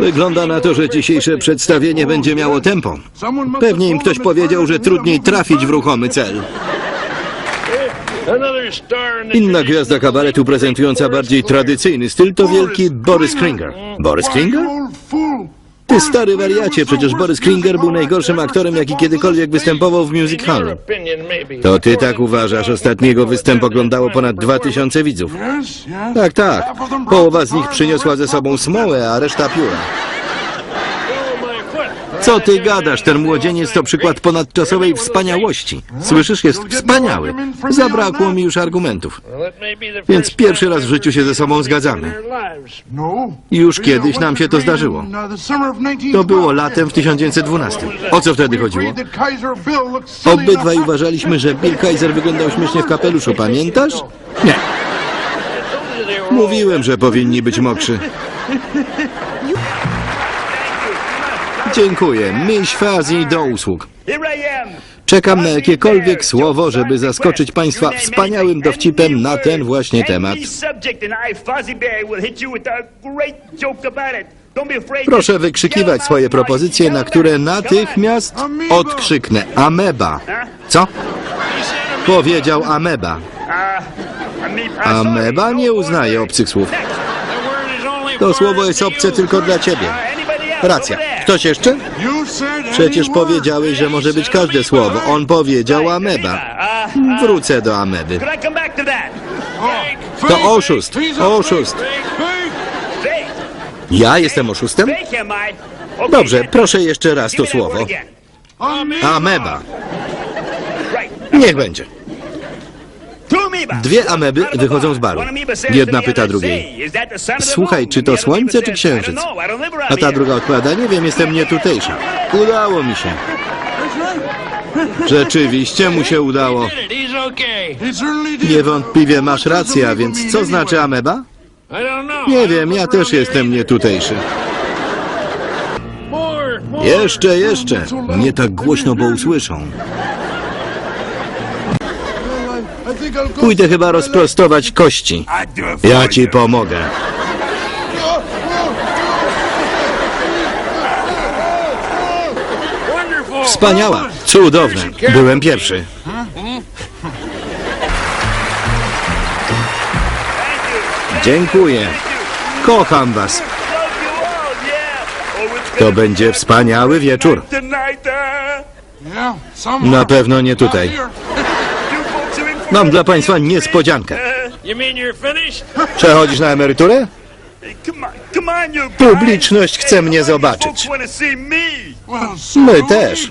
Wygląda na to, że dzisiejsze przedstawienie będzie miało tempo. Pewnie im ktoś powiedział, że trudniej trafić w ruchomy cel. Inna gwiazda kabaretu prezentująca bardziej tradycyjny styl to wielki Boris Kringer. Boris Kringer? Ty stary wariacie, przecież Boris Kringer był najgorszym aktorem, jaki kiedykolwiek występował w music hallu. To ty tak uważasz, ostatniego występ oglądało ponad 2000 widzów. Tak, tak. Połowa z nich przyniosła ze sobą smołę, a reszta pióra. Co ty gadasz? Ten młodzieniec to przykład ponadczasowej wspaniałości. Słyszysz, jest wspaniały. Zabrakło mi już argumentów. Więc pierwszy raz w życiu się ze sobą zgadzamy. Już kiedyś nam się to zdarzyło. To było latem w 1912. O co wtedy chodziło? Obydwaj uważaliśmy, że Bill Kaiser wyglądał śmiesznie w kapeluszu, pamiętasz? Nie. Mówiłem, że powinni być mokrzy. Dziękuję. Miś Fazi do usług. Czekam na jakiekolwiek słowo, żeby zaskoczyć Państwa wspaniałym dowcipem na ten właśnie temat. Proszę wykrzykiwać swoje propozycje, na które natychmiast odkrzyknę. Ameba. Co? Powiedział ameba. Ameba nie uznaje obcych słów. To słowo jest obce tylko dla ciebie. Racja. Ktoś jeszcze? Przecież powiedziałeś, że może być każde słowo. On powiedział ameba. Wrócę do ameby. To oszust. Oszust. Ja jestem oszustem? Dobrze, proszę jeszcze raz to słowo. Ameba. Niech będzie. Dwie ameby wychodzą z baru. Jedna pyta drugiej. Słuchaj, czy to słońce, czy księżyc? A ta druga odpowiada, nie wiem, jestem nietutejsza. Udało mi się. Rzeczywiście mu się udało. Niewątpliwie masz rację, a więc co znaczy ameba? Nie wiem, ja też jestem nietutejszy. Jeszcze, jeszcze. Nie tak głośno, bo usłyszą. Pójdę chyba rozprostować kości. Ja ci pomogę. Wspaniała, cudowne. Byłem pierwszy. Dziękuję. Kocham was. To będzie wspaniały wieczór. Na pewno nie tutaj. Mam dla państwa niespodziankę. Przechodzisz na emeryturę? Publiczność chce mnie zobaczyć. My też.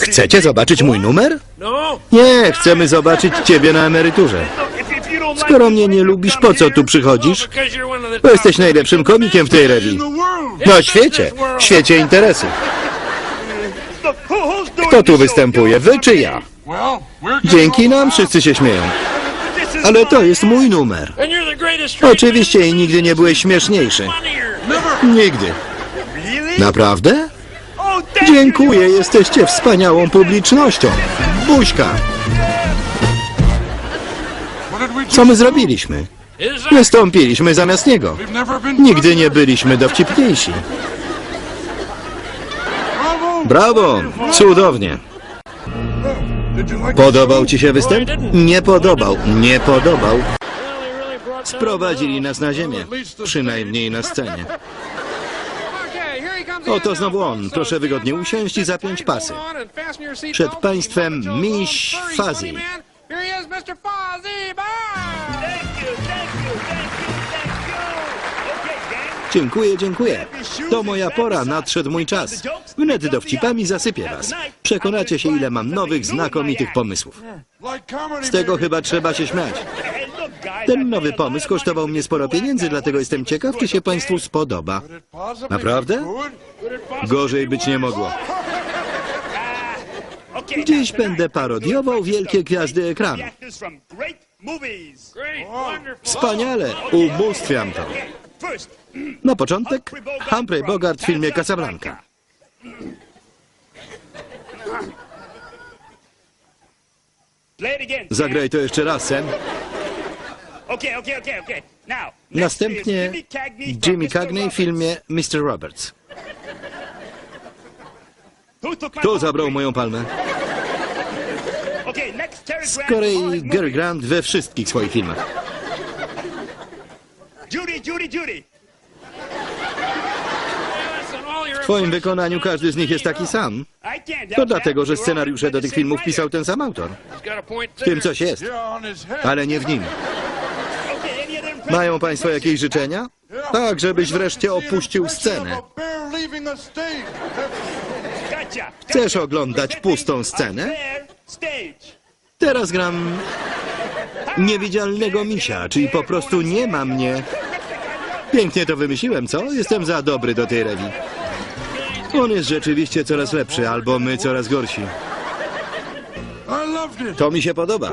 Chcecie zobaczyć mój numer? No. Nie, chcemy zobaczyć ciebie na emeryturze. Skoro mnie nie lubisz, po co tu przychodzisz? Bo jesteś najlepszym komikiem w tej rewi. Na świecie, w świecie doing Kto tu występuje, wy czy ja? Dzięki nam wszyscy się śmieją. Ale to jest mój numer. Oczywiście i nigdy nie byłeś śmieszniejszy. Nigdy. Naprawdę? Oh, Dziękuję, jesteście wspaniałą publicznością. Buźka. Co my zrobiliśmy? Wystąpiliśmy zamiast niego. Nigdy nie byliśmy dowcipniejsi. Brawo! Cudownie. Podobał ci się występ? Nie podobał. Nie podobał. Sprowadzili nas na ziemię. Przynajmniej na scenie. Oto znowu on. Proszę wygodnie usiąść i zapiąć pasy. Przed państwem miś Fuzzy. Thank you, thank Dziękuję, dziękuję. To moja pora, nadszedł mój czas. Wnet dowcipami zasypię was. Przekonacie się, ile mam nowych, znakomitych pomysłów. Z tego chyba trzeba się śmiać. Ten nowy pomysł kosztował mnie sporo pieniędzy, dlatego jestem ciekaw, czy się państwu spodoba. Naprawdę? Gorzej być nie mogło. Dziś będę parodiował wielkie gwiazdy ekranu. Wspaniale, ubóstwiam to. Na początek Humphrey Bogart w filmie Casablanca. Zagraj to jeszcze raz, Sam. Następnie Jimmy Cagney w filmie Mr. Roberts. Kto zabrał moją palmę? Z kolei Gary. Grant we wszystkich swoich filmach. Judy, Judy, Judy. W twoim wykonaniu każdy z nich jest taki sam. To dlatego, że scenariusze do tych filmów pisał ten sam autor. W tym coś jest, ale nie w nim. Mają państwo jakieś życzenia? Tak, żebyś wreszcie opuścił scenę. Chcesz oglądać pustą scenę? Teraz gram niewidzialnego misia, czyli po prostu nie ma mnie. Pięknie to wymyśliłem, co? Jestem za dobry do tej rewi. On jest rzeczywiście coraz lepszy, albo my coraz gorsi. To mi się podoba.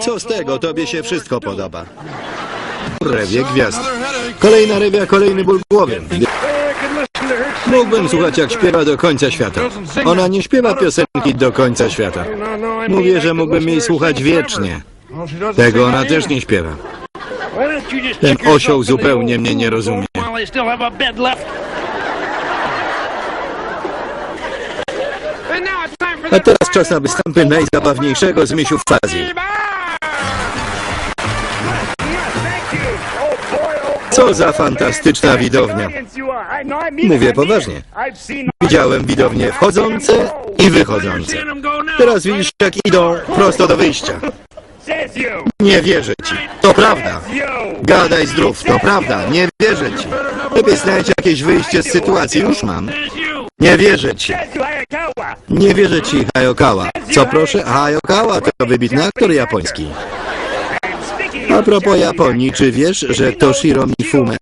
Co z tego? Tobie się wszystko podoba. Rewie gwiazd. Kolejna rewia, kolejny ból głowy. Mógłbym słuchać, jak śpiewa do końca świata. Ona nie śpiewa piosenki do końca świata. Mówię, że mógłbym jej słuchać wiecznie. Tego ona też nie śpiewa. Ten osioł zupełnie mnie nie rozumie. A teraz czas na występy najzabawniejszego z misiów fazji. Co za fantastyczna widownia. Mówię poważnie. Widziałem widownie wchodzące i wychodzące. Teraz widzisz, jak idą prosto do wyjścia. Nie wierzę ci. To prawda. Gadaj zdrów, to prawda. Nie wierzę ci. Lepiej znajdź jakieś wyjście z sytuacji. Już mam. Nie wierzę ci. Nie wierzę ci, Hayokawa. Co proszę? Hayokawa to wybitny aktor japoński. A propos Japonii, czy wiesz, że Toshiro Mifume,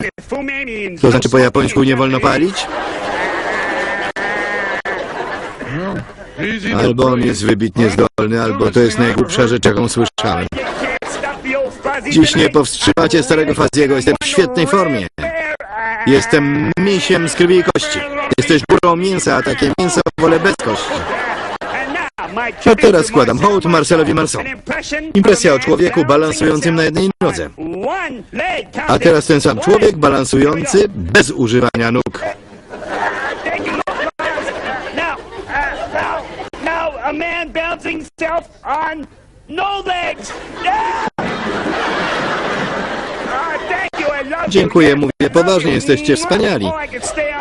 to znaczy po japońsku nie wolno palić? Albo on jest wybitnie zdolny, albo to jest najgłupsza rzecz, jaką słyszałem. Dziś nie powstrzymacie starego Faziego, jestem w świetnej formie. Jestem misiem z krwi i kości. Jesteś górą mięsa, a takie mięso wolę bez kości. A teraz składam hołd Marcelowi Marceau. Impresja o człowieku balansującym na jednej nodze. A teraz ten sam człowiek balansujący bez używania nóg. Thank you. Dziękuję, mówię poważnie, jesteście wspaniali.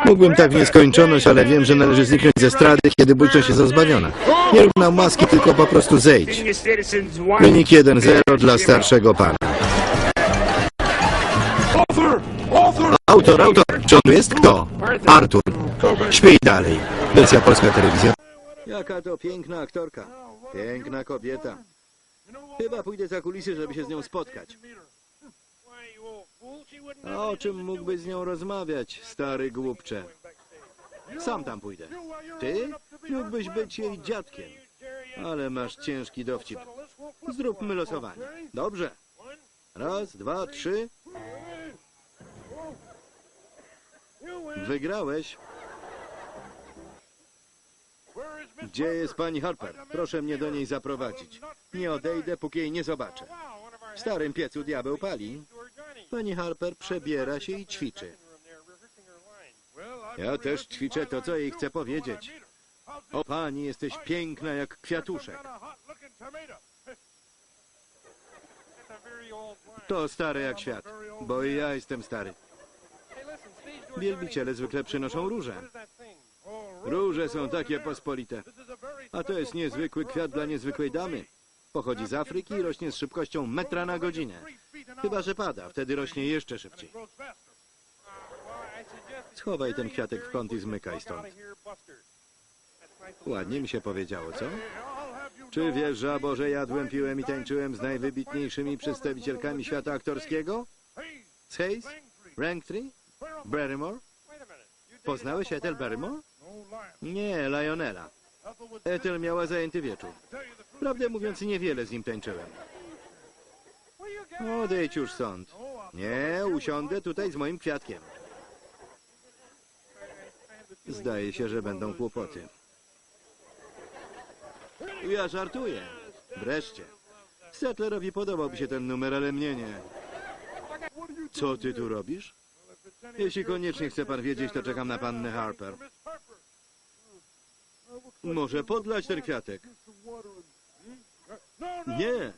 Mógłbym tak w nieskończoność, ale wiem, że należy zniknąć ze strady, kiedy bójczość jest rozbawiona. Nie rób nam łaski, tylko po prostu zejdź. Wynik 1-0 dla starszego pana. Autor, autor. Czy on jest? Kto? Artur. Śpij dalej. Wersja polska telewizja. Jaka to piękna aktorka. Piękna kobieta. Chyba pójdę za kulisy, żeby się z nią spotkać. A o czym mógłbyś z nią rozmawiać, stary głupcze? Sam tam pójdę. Ty? Mógłbyś być jej dziadkiem. Ale masz ciężki dowcip. Zróbmy losowanie. Dobrze. Raz, dwa, trzy. Wygrałeś. Gdzie jest pani Harper? Proszę mnie do niej zaprowadzić. Nie odejdę, póki jej nie zobaczę. W starym piecu diabeł pali. Pani Harper przebiera się i ćwiczy. Ja też ćwiczę to, co jej chcę powiedzieć. O pani, jesteś piękna jak kwiatuszek. To stare jak świat, bo i ja jestem stary. Wielbiciele zwykle przynoszą róże. Róże są takie pospolite. A to jest niezwykły kwiat dla niezwykłej damy. Pochodzi z Afryki i rośnie z szybkością metra na godzinę. Chyba, że pada, wtedy rośnie jeszcze szybciej. Schowaj ten kwiatek w kąt i zmykaj stąd. Ładnie mi się powiedziało, co? Czy wiesz, żabo, że jadłem, piłem i tańczyłem z najwybitniejszymi przedstawicielkami świata aktorskiego? Z Hayes? Ranktree? Barrymore? Poznałeś Ethel Barrymore? Nie, Lionela. Ethel miała zajęty wieczór. Prawdę mówiąc, niewiele z nim tańczyłem. Odejdź już stąd. Nie, usiądę tutaj z moim kwiatkiem. Zdaje się, że będą kłopoty. Ja żartuję. Wreszcie. Settlerowi podobałby się ten numer, ale mnie nie. Co ty tu robisz? Jeśli koniecznie chce pan wiedzieć, to czekam na pannę Harper. Może podlać ten kwiatek? Nie.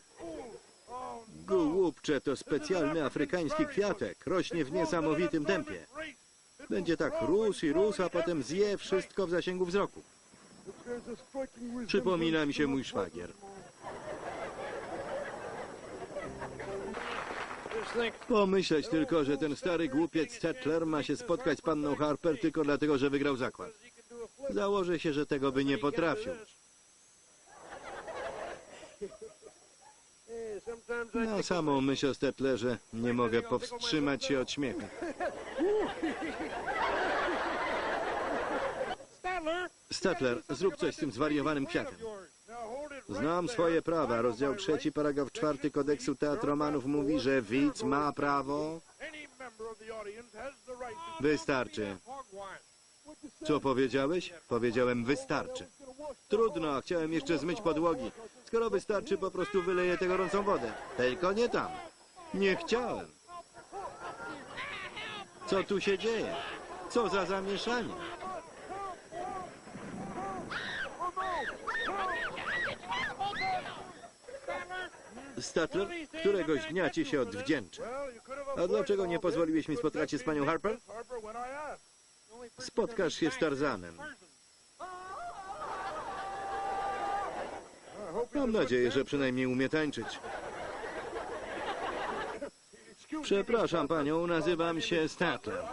Gołubcze to specjalny afrykański kwiatek. Rośnie w niesamowitym tempie. Będzie tak rósł i rósł, a potem zje wszystko w zasięgu wzroku. Przypomina mi się mój szwagier. Pomyśleć tylko, że ten stary głupiec Settler ma się spotkać z panną Harper tylko dlatego, że wygrał zakład. Założę się, że tego by nie potrafił. Na samą myśl o Stettlerze nie mogę powstrzymać się od śmiechu. Statler, zrób coś z tym zwariowanym kwiatem. Znam swoje prawa. Rozdział trzeci, paragraf czwarty kodeksu teatromanów mówi, że widz ma prawo... Wystarczy. Co powiedziałeś? Powiedziałem wystarczy. Trudno, chciałem jeszcze zmyć podłogi. Skoro wystarczy, po prostu wyleję tę gorącą wodę. Tylko nie tam. Nie chciałem. Co tu się dzieje? Co za zamieszanie? Statler, któregoś dnia ci się odwdzięczę. A dlaczego nie pozwoliłeś mi spotkać się z panią Harper? Spotkasz się z Tarzanem. Mam nadzieję, że przynajmniej umie tańczyć. Przepraszam panią, nazywam się Statler.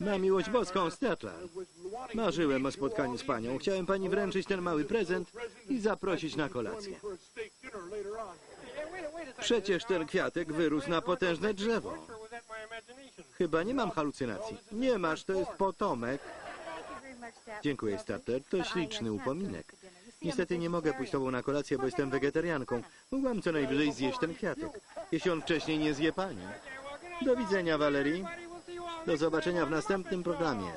Na miłość boską Statler. Marzyłem o spotkaniu z panią. Chciałem pani wręczyć ten mały prezent i zaprosić na kolację. Przecież ten kwiatek wyrósł na potężne drzewo. Chyba nie mam halucynacji. Nie masz, to jest potomek. Dziękuję, Starter. To śliczny upominek. Niestety nie mogę pójść tobą na kolację, bo jestem wegetarianką. Mogłam co najwyżej zjeść ten kwiatek, jeśli on wcześniej nie zje pani. Do widzenia, Valerie. Do zobaczenia w następnym programie.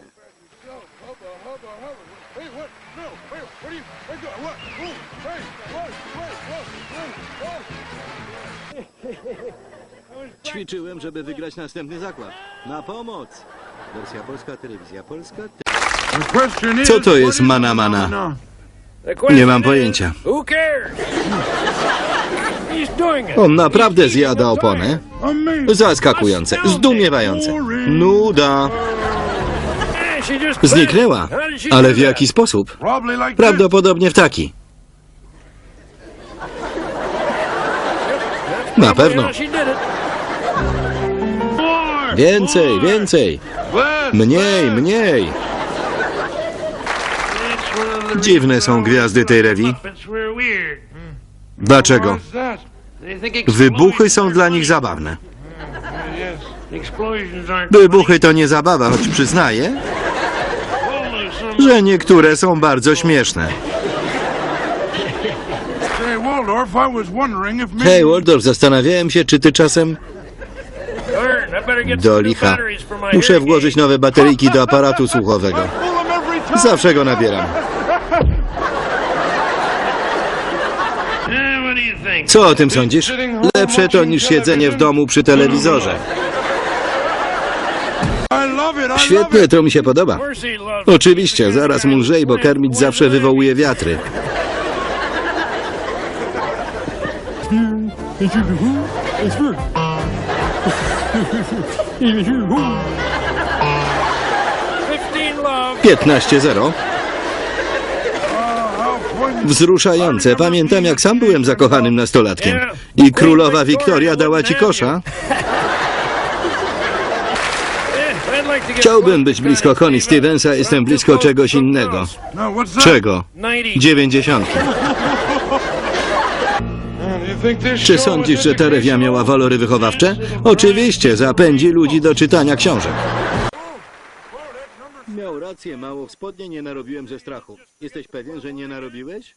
Ćwiczyłem, żeby wygrać następny zakład. Na pomoc! Wersja polska, telewizja polska. Co to jest mana mana? Nie mam pojęcia. On naprawdę zjada oponę? Zaskakujące, zdumiewające. Nuda. Eh, Zniknęła. Ale w jaki sposób? Prawdopodobnie w taki. Na pewno. Więcej, więcej. Mniej, mniej. Dziwne są gwiazdy tej rewi. Dlaczego? Wybuchy są dla nich zabawne. Wybuchy to nie zabawa, choć przyznaję, że niektóre są bardzo śmieszne. Hej, Waldorf, zastanawiałem się, czy ty czasem... Do licha. Muszę włożyć nowe bateryjki do aparatu słuchowego. Zawsze go nabieram. Co o tym sądzisz? Lepsze to niż siedzenie w domu przy telewizorze. Świetnie, to mi się podoba. Oczywiście, zaraz mu bo Kermit zawsze wywołuje wiatry. Fifteen love. 15-0. Wzruszające. Pamiętam, jak sam byłem zakochanym nastolatkiem. I królowa Wiktoria dała ci kosza. Chciałbym być blisko Connie Stevensa, jestem blisko czegoś innego. Czego? 90. Dziewięćdziesiątki. Czy sądzisz, że ta rewia miała walory wychowawcze? Oczywiście, zapędzi ludzi do czytania książek. Rację, mało w spodnie nie narobiłem ze strachu. Jesteś pewien, że nie narobiłeś?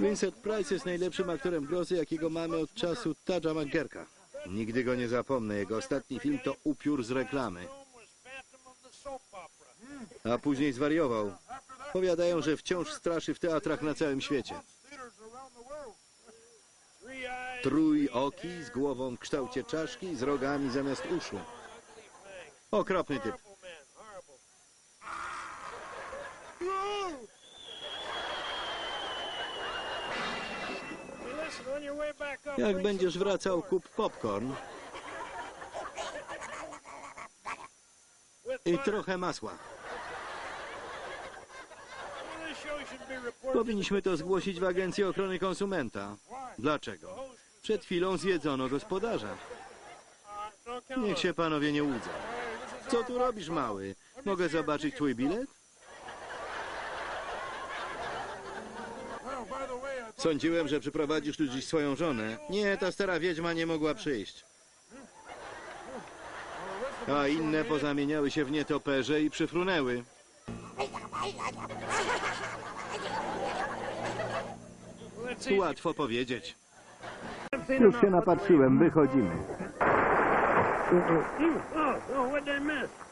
Vincent Price jest najlepszym aktorem grozy, jakiego mamy od czasu Tadża McGerka. Nigdy go nie zapomnę. Jego ostatni film to Upiór z reklamy. A później zwariował. Powiadają, że wciąż straszy w teatrach na całym świecie. Trójoki z głową w kształcie czaszki, z rogami zamiast uszu. Okropny typ. Jak będziesz wracał, kup popcorn i trochę masła. Powinniśmy to zgłosić w Agencji Ochrony Konsumenta. Dlaczego? Przed chwilą zjedzono gospodarza. Niech się panowie nie łudzą. Co tu robisz, mały? Mogę zobaczyć twój bilet? Sądziłem, że przyprowadzisz tu dziś swoją żonę. Nie, ta stara wiedźma nie mogła przyjść. A inne pozamieniały się w nietoperze i przyfrunęły. Łatwo powiedzieć. Już się napatrzyłem, wychodzimy.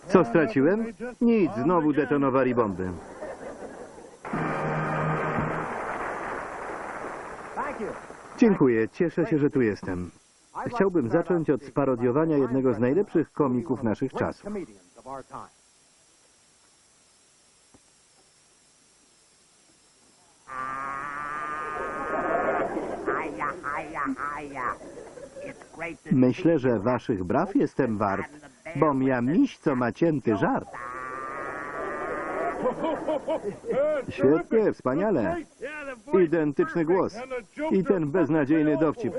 Co straciłem? Nic, znowu detonowali bomby. Dziękuję, cieszę się, że tu jestem. Chciałbym zacząć od sparodiowania jednego z najlepszych komików naszych czasów. Myślę, że waszych braw jestem wart, bom ja miś, co ma cięty żart. Świetnie, wspaniale. Identyczny głos. I ten beznadziejny dowcip.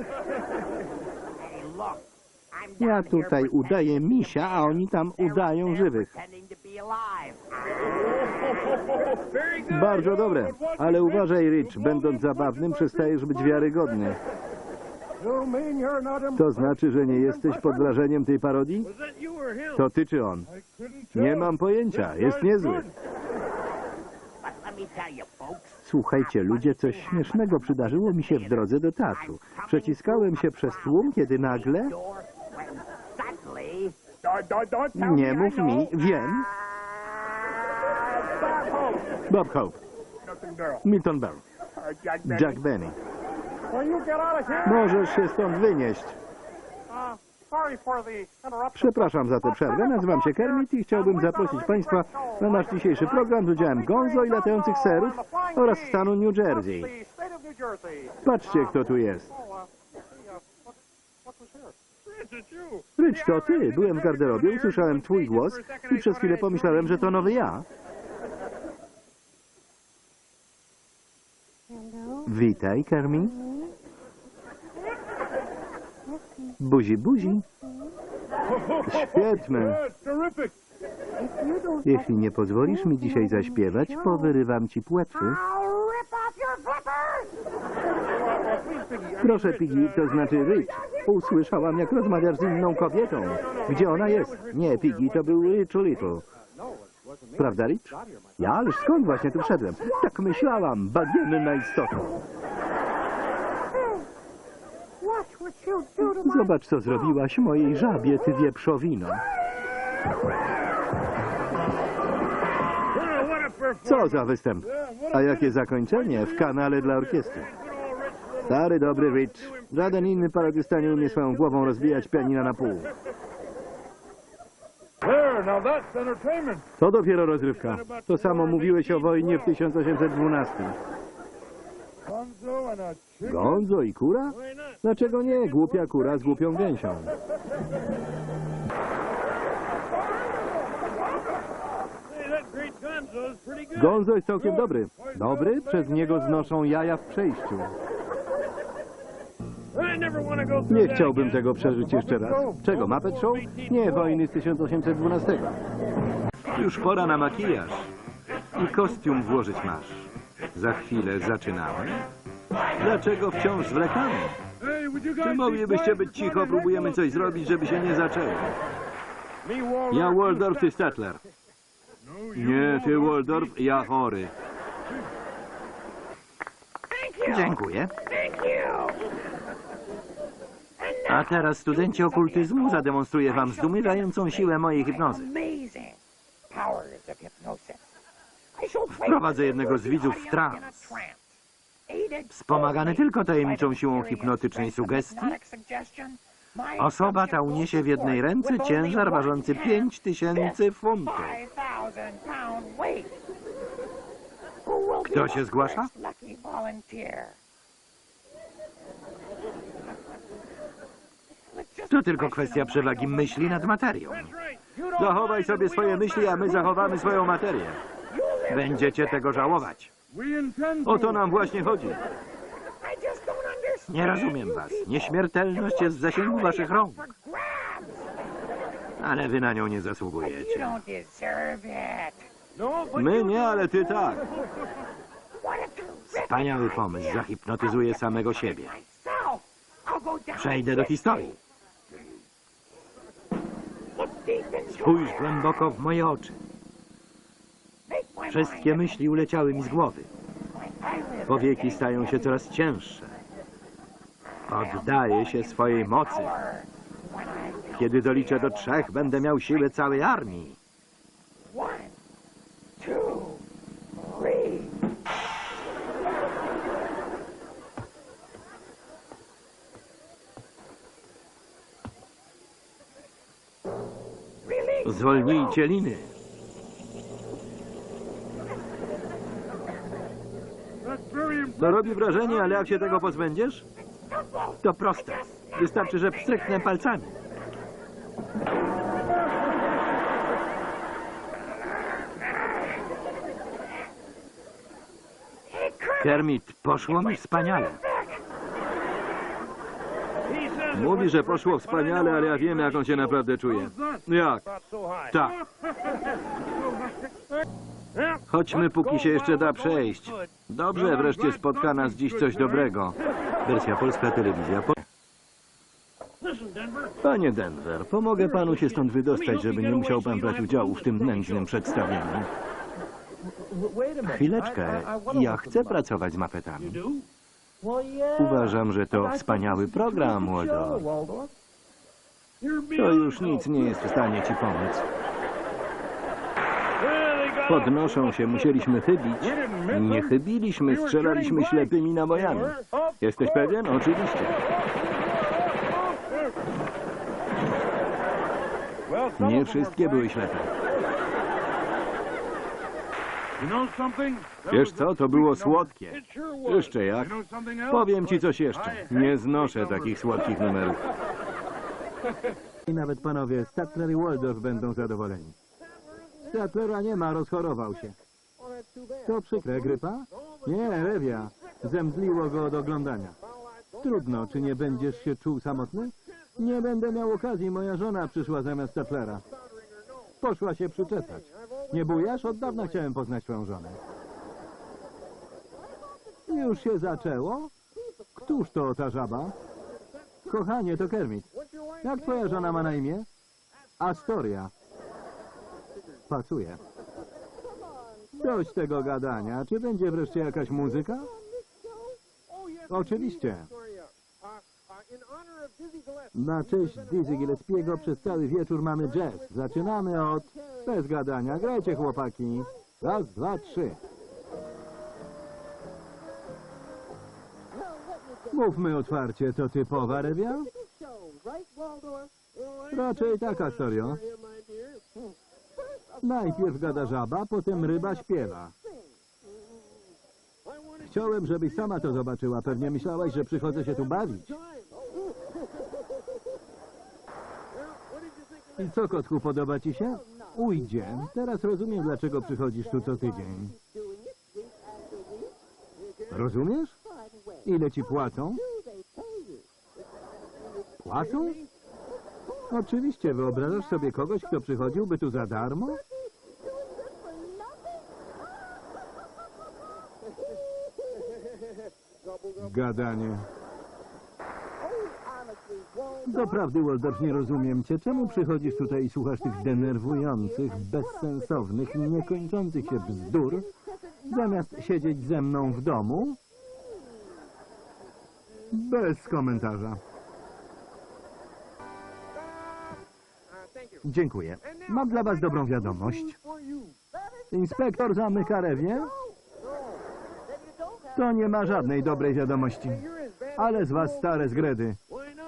Ja tutaj udaję misia, a oni tam udają żywych. Bardzo dobre, ale uważaj, Rich, będąc zabawnym, przestajesz być wiarygodny. To znaczy, że nie jesteś pod wrażeniem tej parodii? To ty czy on? Nie mam pojęcia, jest niezły. Słuchajcie, ludzie, coś śmiesznego przydarzyło mi się w drodze do teatru. Przeciskałem się przez tłum, kiedy nagle... Nie mów mi, wiem. Bob Hope, Milton Berle, Jack Benny. Możesz się stąd wynieść. Przepraszam za tę przerwę. Nazywam się Kermit i chciałbym zaprosić Państwa na nasz dzisiejszy program z udziałem Gonzo i latających serów oraz stanu New Jersey. Patrzcie, kto tu jest. Rycz, to ty. Byłem w garderobie, usłyszałem twój głos i przez chwilę pomyślałem, że to nowy ja. Witaj, Kermit. Buzi, buzi. Świetne. Jeśli nie pozwolisz mi dzisiaj zaśpiewać, powyrywam ci płetwy. Proszę, Piggy, to znaczy Rich. Usłyszałam, jak rozmawiasz z inną kobietą. Gdzie ona jest? Nie, Piggy, to był Rich Little. Prawda, Rich? Ja? Ależ skąd właśnie tu wszedłem? Tak myślałam, bagienna istota. Zobacz, co zrobiłaś mojej żabie, ty wieprzowino. Co za występ? A jakie zakończenie w kanale dla orkiestry. Stary, dobry Rich. Żaden inny paradysta nie umie swoją głową rozbijać pianina na pół. To dopiero rozrywka. To samo mówiłeś o wojnie w 1812. Gonzo i kura? Dlaczego nie? Głupia kura z głupią gęsią. Gonzo jest całkiem dobry. Dobry? Przez niego znoszą jaja w przejściu. Nie chciałbym tego przeżyć jeszcze raz. Czego, Muppet Show? Nie, wojny z 1812. Już pora na makijaż. I kostium włożyć masz. Za chwilę zaczynamy. Dlaczego wciąż zwlekamy? Czy moglibyście być cicho? Próbujemy coś zrobić, żeby się nie zaczęło. Ja Waldorf, ty Statler. Nie, ty Waldorf, ja chory. Dziękuję. A teraz studenci okultyzmu zademonstruję wam zdumiewającą siłę mojej hipnozy. Wprowadzę jednego z widzów w trans. Wspomagany tylko tajemniczą siłą hipnotycznej sugestii, osoba ta uniesie w jednej ręce ciężar ważący 5000 funtów. Kto się zgłasza? To tylko kwestia przewagi myśli nad materią. Zachowaj sobie swoje myśli, a my zachowamy swoją materię. Będziecie tego żałować. O to nam właśnie chodzi. Nie rozumiem was. Nieśmiertelność jest w zasięgu waszych rąk. Ale wy na nią nie zasługujecie. My nie, ale ty tak. Wspaniały pomysł. Zahipnotyzuję samego siebie. Przejdę do historii. Spójrz głęboko w moje oczy. Wszystkie myśli uleciały mi z głowy. Powieki stają się coraz cięższe. Oddaję się swojej mocy. Kiedy doliczę do trzech, będę miał siłę całej armii. Zwolnijcie liny. To robi wrażenie, ale jak się tego pozbędziesz? To proste. Wystarczy, że pstryknę palcami. Kermit, poszło mi wspaniale. Mówi, że poszło wspaniale, ale ja wiem, jak on się naprawdę czuje. Jak? Tak. Chodźmy, póki się jeszcze da przejść. Dobrze, wreszcie spotka nas dziś coś dobrego. Wersja polska telewizja. Po... Panie Denver, pomogę panu się stąd wydostać, żeby nie musiał pan brać udziału w tym nędznym przedstawieniu. Chwileczkę, ja chcę pracować z mapetami. Uważam, że to wspaniały program, Waldorf. To już nic nie jest w stanie ci pomóc. Podnoszą się, musieliśmy chybić. Nie chybiliśmy, strzelaliśmy ślepymi nabojami. Jesteś pewien? Oczywiście. Nie wszystkie były ślepe. Wiesz co, to było słodkie. Jeszcze jak. Powiem ci coś jeszcze. Nie znoszę takich słodkich numerów. I nawet panowie Statler i Waldorf będą zadowoleni. Statlera nie ma, rozchorował się. To przykre, grypa? Nie, rewia. Zemdliło go od oglądania. Trudno, czy nie będziesz się czuł samotny? Nie będę miał okazji, moja żona przyszła zamiast Statlera. Poszła się przyczesać. Nie bujasz? Od dawna chciałem poznać twoją żonę. Już się zaczęło? Któż to ta żaba? Kochanie, to Kermit. Jak twoja żona ma na imię? Astoria. Pasuje. Dość tego gadania. Czy będzie wreszcie jakaś muzyka? Oczywiście. Na cześć Dizzy Gillespiego przez cały wieczór mamy jazz. Zaczynamy od... Bez gadania. Grajcie, chłopaki. Raz, dwa, trzy. Mówmy otwarcie, to typowa rewia? Raczej tak, Astorio. Najpierw gada żaba, potem ryba śpiewa. Chciałem, żebyś sama to zobaczyła. Pewnie myślałaś, że przychodzę się tu bawić. I co, kotku, podoba ci się? Ujdzie. Teraz rozumiem, dlaczego przychodzisz tu co tydzień. Rozumiesz? Ile ci płacą? Płacą? Oczywiście, wyobrażasz sobie kogoś, kto przychodziłby tu za darmo? Gadanie. Doprawdy, Waldorf, nie rozumiem cię. Czemu przychodzisz tutaj i słuchasz tych denerwujących, bezsensownych, niekończących się bzdur, zamiast siedzieć ze mną w domu? Bez komentarza. Dziękuję. Mam dla was dobrą wiadomość. Inspektor zamyka rewie? To nie ma żadnej dobrej wiadomości. Ale z was stare zgredy.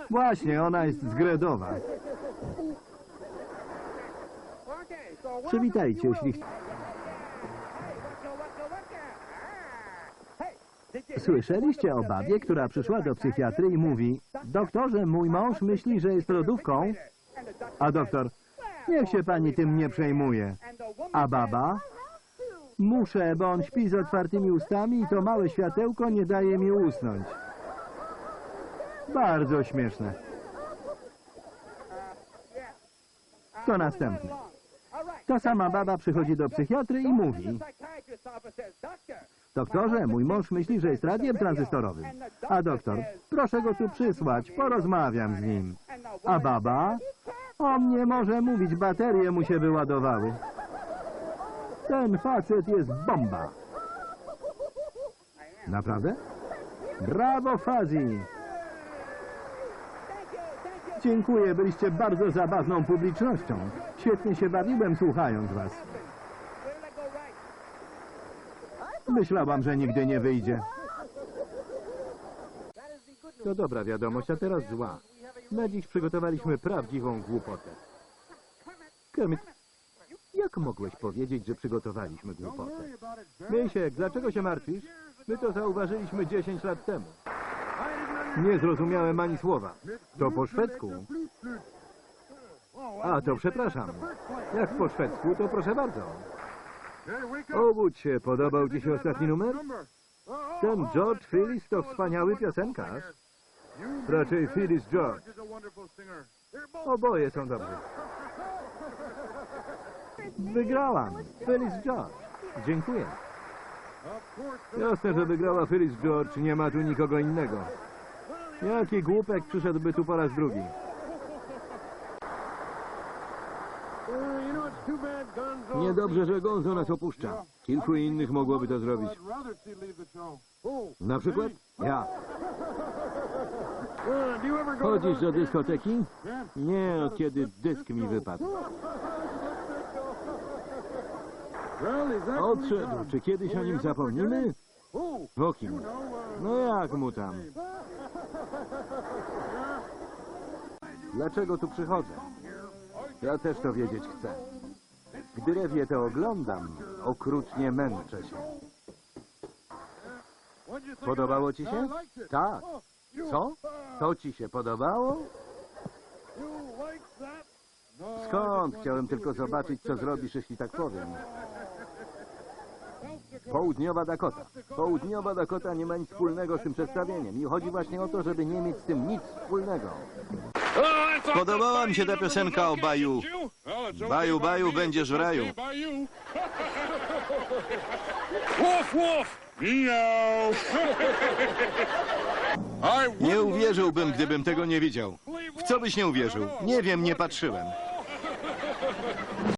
Właśnie, ona jest zgredowa. Przywitajcie, jeśli ch- Słyszeliście o babie, która przyszła do psychiatry i mówi Doktorze, mój mąż myśli, że jest lodówką. A doktor, niech się pani tym nie przejmuje. A baba? Muszę, bo on śpi z otwartymi ustami i to małe światełko nie daje mi usnąć. Bardzo śmieszne. To następne. Ta sama baba przychodzi do psychiatry i mówi Doktorze, mój mąż myśli, że jest radiem tranzystorowym. A doktor, proszę go tu przysłać, porozmawiam z nim. A baba? On nie może mówić, baterie mu się wyładowały. Ten facet jest bomba. Naprawdę? Brawo, Fazi! Dziękuję, byliście bardzo zabawną publicznością. Świetnie się bawiłem słuchając was. Myślałam, że nigdy nie wyjdzie. To dobra wiadomość, a teraz zła. Na dziś przygotowaliśmy prawdziwą głupotę. Kermit, jak mogłeś powiedzieć, że przygotowaliśmy głupotę? Misiek, dlaczego się martwisz? My to zauważyliśmy 10 lat temu. Nie zrozumiałem ani słowa. To po szwedzku. A, to przepraszam. Jak po szwedzku, to proszę bardzo. Obudź się, podobał ci się ostatni numer? Ten George Phillis to wspaniały piosenkarz. Raczej Phillis George. Oboje są dobrzy. Wygrałam. Phyllis George. Dziękuję. Jasne, że wygrała Phyllis George. Nie ma tu nikogo innego. Jaki głupek przyszedłby tu po raz drugi? Niedobrze, że Gonzo nas opuszcza. Kilku innych mogłoby to zrobić. Na przykład ja. Chodzisz do dyskoteki? Nie, od kiedy dysk mi wypadł. Odszedł. Czy kiedyś o nim zapomnimy? O kim? No jak mu tam? Dlaczego tu przychodzę? Ja też to wiedzieć chcę. Gdy rewie to oglądam, okrutnie męczę się. Podobało ci się? Tak. Co? To ci się podobało? Skąd? Chciałem tylko zobaczyć, co zrobisz, jeśli tak powiem. Południowa Dakota. Południowa Dakota nie ma nic wspólnego z tym przedstawieniem. I chodzi właśnie o to, żeby nie mieć z tym nic wspólnego. Podobała mi się ta piosenka o Baju. Baju, Baju, będziesz w raju. Meow! I Nie uwierzyłbym, gdybym tego nie widział. W co byś nie uwierzył? Nie wiem, nie patrzyłem.